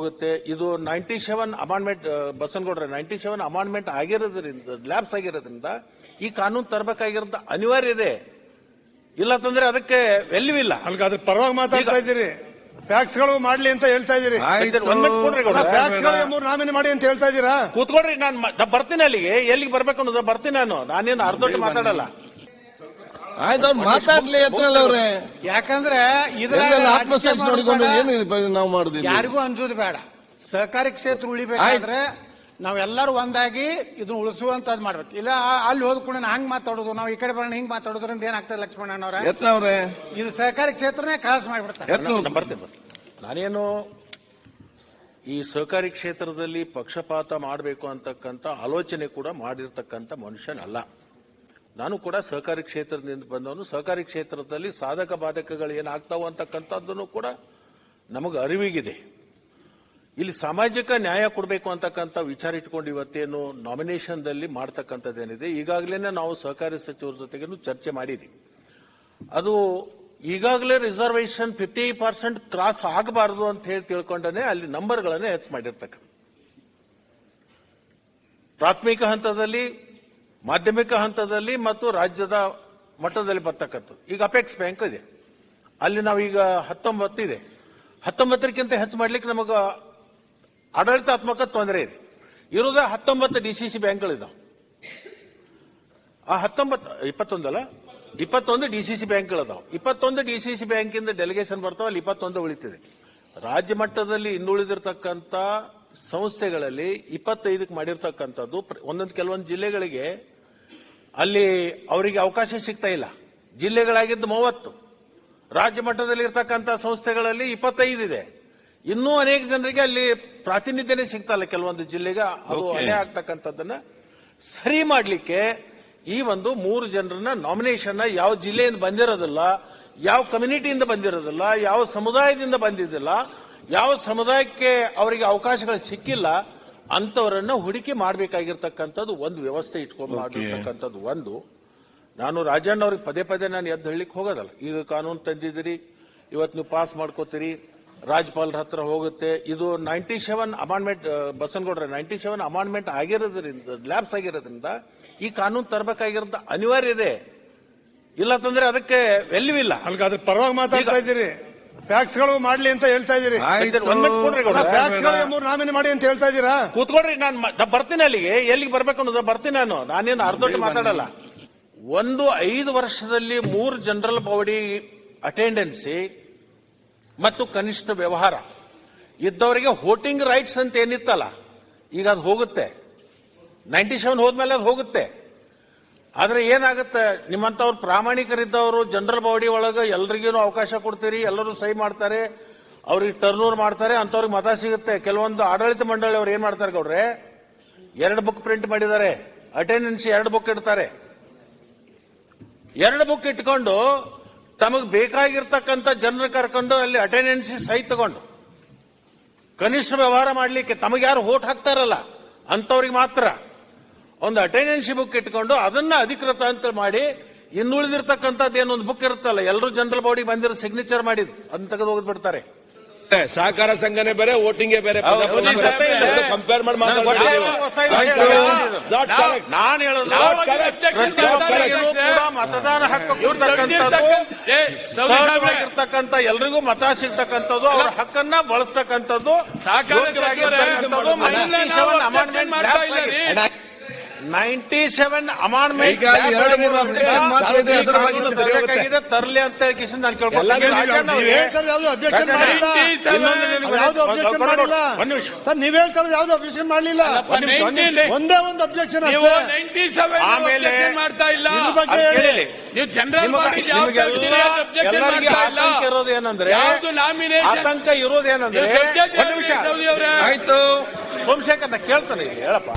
ಹೋಗುತ್ತೆ. ಇದು ninety seven amendment ಬಸನಗೌಡ್ರೆ ನೈಂಟಿ ಸೆವೆನ್ ಅಮಾಂಡ್ಮೆಂಟ್ ಆಗಿರೋದ್ರಿಂದ ಲ್ಯಾಬ್ಸ್ ಆಗಿರೋದ್ರಿಂದ ಈ ಕಾನೂನು ತರಬೇಕಾಗಿರೋದು ಅನಿವಾರ್ಯ ಇದೆ. ಇಲ್ಲ ತಂದ್ರೆ ಅದಕ್ಕೆ ವೆಲ್ಯೂ ಇಲ್ಲ. ಅಲ್ಗ ಅದ್ರ ಪರವಾಗಿ ಮಾತಾಡ್ತಾ ಇದ್ದೀರಿ. ಫ್ಯಾಕ್ಸ್ಗಳು ಮಾಡ್ಲಿ ಅಂತ ಹೇಳ್ತಾ ಇದ್ದೀರಿ. ಮೂರು ನಾಮಿನಿ ಮಾಡಿ ಅಂತ ಹೇಳ್ತಾ ಇದ್ದೀರಾ? ಕೂತ್ಕೊಡ್ರಿ ನಾನು ಬರ್ತೀನಿ ಅಲ್ಲಿಗೆ. ಎಲ್ಲಿಗೆ ಬರ್ಬೇಕು ಅನ್ನೋದು ಬರ್ತೀನಿ ನಾನು. ನಾನೇನು ಅರ್ಧ ಮಾತಾಡಲ್ಲ. ಆಯ್ತು ಅವ್ರು ಮಾತಾಡ್ಲಿ ಅವ್ರೆ. ಯಾಕಂದ್ರೆ ಇದ್ರ ಆತ್ಮಸಾಕ್ಷಿ ನೋಡಿಕೊಂಡು ಏನು ನಾವು ಮಾಡುದಿಲ್ಲ ಯಾರಿಗೂ ಅನ್ಸೋದು ಬೇಡ. ಸಹಕಾರಿ ಕ್ಷೇತ್ರ ಉಳಿಬೇಕಾದ್ರೆ ನಾವೆಲ್ಲರೂ ಒಂದಾಗಿ ಇದನ್ನ ಉಳಿಸುವಂತದ್ ಮಾಡ್ಬೇಕು. ಇಲ್ಲ ಆ- ಅಲ್ಲಿ ಹೋದ ಕೂಡ ಹಂಗ್ ಮಾತಾಡೋದು ನಾವು ಈ ಕಡೆ ಬರೋಣ ಹಿಂಗ್ ಮಾತಾಡೋದ್ರಿಂದ ಏನಾಗ್ತದೆ ಲಕ್ಷ್ಮಣನವ್ರ ಇದು ಸಹಕಾರಿ ಕ್ಷೇತ್ರನೇ ಕ್ರಾಸ್ ಮಾಡ್ಬಿಡ್ತಾರೆ. ಬರ್ತೀನಿ. ನಾನೇನು ಈ ಸಹಕಾರಿ ಕ್ಷೇತ್ರದಲ್ಲಿ ಪಕ್ಷಪಾತ ಮಾಡಬೇಕು ಅಂತಕ್ಕಂಥ ಆಲೋಚನೆ ಕೂಡ ಮಾಡಿರ್ತಕ್ಕಂಥ ಮನುಷ್ಯನಲ್ಲ. ನಾನು ಕೂಡ ಸಹಕಾರಿ ಕ್ಷೇತ್ರದಿಂದ ಬಂದವನು. ಸಹಕಾರಿ ಕ್ಷೇತ್ರದಲ್ಲಿ ಸಾಧಕ ಬಾಧಕಗಳು ಏನಾಗ್ತಾವ ಅಂತಕ್ಕಂಥದ್ದನ್ನು ಕೂಡ ನಮಗೆ ಅರಿವಿಗಿದೆ. ಇಲ್ಲಿ ಸಾಮಾಜಿಕ ನ್ಯಾಯ ಕೊಡಬೇಕು ಅಂತಕ್ಕಂಥ ವಿಚಾರ ಇಟ್ಕೊಂಡು ಇವತ್ತೇನು ನಾಮಿನೇಷನ್ದಲ್ಲಿ ಮಾಡ್ತಕ್ಕಂಥದ್ದೇನಿದೆ. ಈಗಾಗಲೇ ನಾವು ಸಹಕಾರಿ ಸಚಿವರ ಜೊತೆಗೇನು ಚರ್ಚೆ ಮಾಡಿದ್ವಿ. ಅದು ಈಗಾಗಲೇ ರಿಸರ್ವೇಶನ್ ಫಿಫ್ಟಿ ಪರ್ಸೆಂಟ್ ಕ್ರಾಸ್ ಆಗಬಾರದು ಅಂತ ಹೇಳಿ ತಿಳ್ಕೊಂಡೇ ಅಲ್ಲಿ ನಂಬರ್ಗಳನ್ನೇ ಹೆಚ್ಚು ಮಾಡಿರ್ತಕ್ಕ ಪ್ರಾಥಮಿಕ ಹಂತದಲ್ಲಿ ಮಾಧ್ಯಮಿಕ ಹಂತದಲ್ಲಿ ಮತ್ತು ರಾಜ್ಯದ ಮಟ್ಟದಲ್ಲಿ ಬರ್ತಕ್ಕಂಥದ್ದು. ಈಗ ಅಪೆಕ್ಸ್ ಬ್ಯಾಂಕ್ ಇದೆ. ಅಲ್ಲಿ ನಾವೀಗ ಹತ್ತೊಂಬತ್ತು ಇದೆ. ಹತ್ತೊಂಬತ್ತರಕ್ಕಿಂತ ಹೆಚ್ಚು ಮಾಡ್ಲಿಕ್ಕೆ ನಮಗ ಆಡಳಿತಾತ್ಮಕ ತೊಂದರೆ ಇದೆ. ಇರೋದೇ ಹತ್ತೊಂಬತ್ತು ಡಿ ಸಿ ಸಿ ಬ್ಯಾಂಕ್ಗಳಿದಾವೆ. ಆ ಹತ್ತೊಂಬತ್ತು ಇಪ್ಪತ್ತೊಂದಲ್ಲ ಇಪ್ಪತ್ತೊಂದು ಡಿ ಸಿ ಸಿ ಬ್ಯಾಂಕ್ಗಳಿದಾವೆ. ಇಪ್ಪತ್ತೊಂದು ಡಿ ಸಿ ಸಿ ಬ್ಯಾಂಕಿಂದ ಡೆಲಿಗೇಷನ್ ಬರ್ತಾವೆ, ಅಲ್ಲಿ ಇಪ್ಪತ್ತೊಂದು ಉಳಿತಿದೆ. ರಾಜ್ಯ ಮಟ್ಟದಲ್ಲಿ ಇನ್ನುಳಿದಿರ್ತಕ್ಕಂಥ ಸಂಸ್ಥೆಗಳಲ್ಲಿ ಇಪ್ಪತ್ತೈದಕ್ಕೆ ಮಾಡಿರ್ತಕ್ಕಂಥದ್ದು ಒಂದೊಂದು ಕೆಲವೊಂದು ಜಿಲ್ಲೆಗಳಿಗೆ ಅಲ್ಲಿ ಅವರಿಗೆ ಅವಕಾಶ ಸಿಗ್ತಾ ಇಲ್ಲ. ಜಿಲ್ಲೆಗಳಾಗಿದ್ದು ಮೂವತ್ತು. ರಾಜ್ಯ ಮಟ್ಟದಲ್ಲಿ ಇರ್ತಕ್ಕಂಥ ಸಂಸ್ಥೆಗಳಲ್ಲಿ ಇಪ್ಪತ್ತೈದು ಇದೆ. ಇನ್ನೂ ಅನೇಕ ಜನರಿಗೆ ಅಲ್ಲಿ ಪ್ರಾತಿನಿಧ್ಯನೇ ಸಿಗ್ತಾ ಇಲ್ಲ ಕೆಲವೊಂದು ಜಿಲ್ಲೆಗೆ. ಅದು ಅಲೆ ಆಗ್ತಕ್ಕಂಥದ್ದನ್ನ ಸರಿ ಮಾಡಲಿಕ್ಕೆ ಈ ಒಂದು ಮೂರು ಜನರನ್ನ ನಾಮಿನೇಷನ್ ಯಾವ ಜಿಲ್ಲೆಯಿಂದ ಬಂದಿರೋದಿಲ್ಲ ಯಾವ ಕಮ್ಯುನಿಟಿಯಿಂದ ಬಂದಿರೋದಿಲ್ಲ ಯಾವ ಸಮುದಾಯದಿಂದ ಬಂದಿದ್ದಿಲ್ಲ ಯಾವ ಸಮುದಾಯಕ್ಕೆ ಅವರಿಗೆ ಅವಕಾಶಗಳು ಸಿಕ್ಕಿಲ್ಲ ಅಂತವರನ್ನ ಹೂಡಿಕೆ ಮಾಡಬೇಕಾಗಿರ್ತಕ್ಕಂಥದ್ದು ಒಂದು ವ್ಯವಸ್ಥೆ ಇಟ್ಕೊಂಡು ಮಾಡಿರ್ತಕ್ಕಂಥದ್ದು ಒಂದು. ನಾನು ರಾಜಣ್ಣ ಅವ್ರಿಗೆ ಪದೇ ಪದೇ ನಾನು ಎದ್ದು ಹೇಳಲಿಕ್ಕೆ ಹೋಗೋದಲ್ಲ. ಈಗ ಕಾನೂನು ತಂದಿದ್ದೀರಿ ಇವತ್ತು ನೀವು ಪಾಸ್ ಮಾಡ್ಕೋತೀರಿ ರಾಜ್ಯಪಾಲರ ಹತ್ರ ಹೋಗುತ್ತೆ. ಇದು ನೈಂಟಿ ಸೆವೆನ್ ಅಮಾಂಡ್ಮೆಂಟ್ ಬಸನಗೌಡ್ರೆ ನೈಂಟಿ ಸೆವೆನ್ ಅಮಾಂಡ್ಮೆಂಟ್ ಆಗಿರೋದ್ರಿಂದ ಲ್ಯಾಬ್ಸ್ ಆಗಿರೋದ್ರಿಂದ ಈ ಕಾನೂನು ತರಬೇಕಾಗಿರೋದು ಅನಿವಾರ್ಯ ಇದೆ. ಇಲ್ಲ ತಂದ್ರೆ ಅದಕ್ಕೆ ವೆಲ್ಯೂ ಇಲ್ಲ. ಪರವಾಗಿ ಮಾತಾಡ್ತಾ ಇದ್ದೀರಿ. ಫ್ಯಾಕ್ಸ್ಗಳು ಮಾಡ್ಲಿ ಅಂತ ಹೇಳ್ತಾ ಇದೀರಿ. ಆಯ್ತು. ಒಂದ್ minute ಕೊಡ್ರಿ ಗೌಡ್ರೆ. ಫ್ಯಾಕ್ಸ್ ಗಳಿಗೆ ಮೂರು ನಾಮಿನಿ ಮಾಡಿ ಅಂತ ಹೇಳ್ತಾ ಇದ್ದೀರಾ ಕೂತ್ಕೊಳ್ರಿ ನಾನು ಬರ್ತೀನಿ ಅಲ್ಲಿಗೆ. ಎಲ್ಲಿಗೆ ಬರ್ಬೇಕು ಅನ್ನೋದು ಬರ್ತೀನಿ ನಾನು. ನಾನೇನು ಅರ್ಧಕ್ಕೆ ಮಾತಾಡಲ್ಲ. ಒಂದು ಐದು ವರ್ಷದಲ್ಲಿ ಮೂರು ಜನರಲ್ ಬಾಡಿ ಅಟೆಂಡೆನ್ಸಿ ಮತ್ತು ಕನಿಷ್ಠ ವ್ಯವಹಾರ. ಇದ್ದವರಿಗೆ ವೋಟಿಂಗ್ ರೈಟ್ಸ್ ಅಂತ ಏನಿತ್ತಲ್ಲ ಈಗ ಅದು ಹೋಗುತ್ತೆ. ನೈಂಟಿ ಸೆವೆನ್ ಹೋದ್ಮೇಲೆ ಅದು ಹೋಗುತ್ತೆ. ಆದ್ರೆ ಏನಾಗುತ್ತೆ? ನಿಮ್ಮಂತವ್ರು ಪ್ರಾಮಾಣಿಕರಿದ್ದವರು, ಜನರಲ್ ಬಾಡಿ ಒಳಗೆ ಎಲ್ರಿಗೂ ಅವಕಾಶ ಕೊಡ್ತೀರಿ? ಎಲ್ಲರೂ ಸಹಿ ಮಾಡ್ತಾರೆ. ಅವ್ರಿಗೆ ಟರ್ನ್ ಓವರ್ ಮಾಡ್ತಾರೆ. ಅಂತವ್ರಿಗೆ ಮತ ಸಿಗುತ್ತೆ. ಕೆಲವೊಂದು ಆಡಳಿತ ಮಂಡಳಿ ಅವ್ರು ಏನ್ ಮಾಡ್ತಾರೆ ಗೌಡ್ರೆ? ಎರಡು ಬುಕ್ ಪ್ರಿಂಟ್ ಮಾಡಿದ್ದಾರೆ. ಅಟೆಂಡೆನ್ಸ್ ಎರಡು ಬುಕ್ ಇಡ್ತಾರೆ. ಎರಡು ಬುಕ್ ಇಟ್ಕೊಂಡು ತಮಗೆ ಬೇಕಾಗಿರ್ತಕ್ಕಂಥ ಜನರ ಕರ್ಕೊಂಡು ಅಲ್ಲಿ ಅಟೆಂಡೆನ್ಸಿ ಸಹಿ ತಗೊಂಡು. ಕನಿಷ್ಠ ವ್ಯವಹಾರ ಮಾಡ್ಲಿಕ್ಕೆ ತಮಗೆ ಯಾರು ಓಟ್ ಹಾಕ್ತಾರಲ್ಲ ಅಂತವ್ರಿಗೆ ಮಾತ್ರ. ಒಂದು ಅಟೆಂಡೆನ್ಸಿ ಬುಕ್ ಇಟ್ಕೊಂಡು ಅದನ್ನ ಅಧಿಕೃತ ಅಂತ ಮಾಡಿ ಇನ್ನುಳಿದಿರ್ತಕ್ಕಂಥದ್ದು ಏನೊಂದು ಬುಕ್ ಇರುತ್ತಲ್ಲ ಎಲ್ಲರೂ ಜನರಲ್ ಬಾಡಿ ಬಂದಿರೋ ಸಿಗ್ನೇಚರ್ ಮಾಡಿದ್ ಅದನ್ನ ತೆಗೆದು ಹೋಗಿ ಬಿಡ್ತಾರೆ ಸಹಕಾರ ಸಂಘನೆ ಬೇರೆ ವೋಟಿಂಗೇ ಬೇರೆ ಕಂಪೇರ್ ಮಾಡಿ. ನಾನು ಹೇಳೋದು ಮತದಾನ ಹಕ್ಕು ಸಹಜವಾಗಿರ್ತಕ್ಕಂಥ ಎಲ್ರಿಗೂ ಮತ ಸಿಗ್ತಕ್ಕಂಥದ್ದು ಅವ್ರ ಹಕ್ಕನ್ನ ಬಳಸ್ತಕ್ಕಂಥದ್ದು. ಯೋಗ್ಯವಾಗಿರ್ತಕ್ಕಂಥದ್ದು ನೈಂಟಿ ಸೆವೆನ್ ಅಮಾಂಡ್ಮೆಂಟ್. ತರಲಿ ಅಂತ ನಾನು ನೀವು ಹೇಳ್ತಾರೆ ಯಾವ್ದು ಅಬ್ಜೆಕ್ಷನ್ ಮಾಡಲಿಲ್ಲ. ಒಂದ್ ಒಂದ್ ಅಬ್ಜೆಕ್ಷನ್ ನೈಂಟಿ ಸೆವೆನ್ ಆಮೇಲೆ ಮಾಡ್ತಾ ಇಲ್ಲ. ನೀವು ಜನರಲ್ ಬಾಡಿ ಯಾವ ನಿಮ್ಗೆಲ್ಲ- ಮಾಡ್ತಾ ಇಲ್ಲ. ಆತಂಕ ಇರೋದು ಏನಂದ್ರೆ ಆತಂಕ ಇರೋದೇನಂದ್ರೆ? ಆಯ್ತು. ಸೋಮಶೇಖರ್ ನಾ ಕೇಳ್ತಾನೆ ಇಲ್ಲಿ ಹೇಳಪ್ಪ.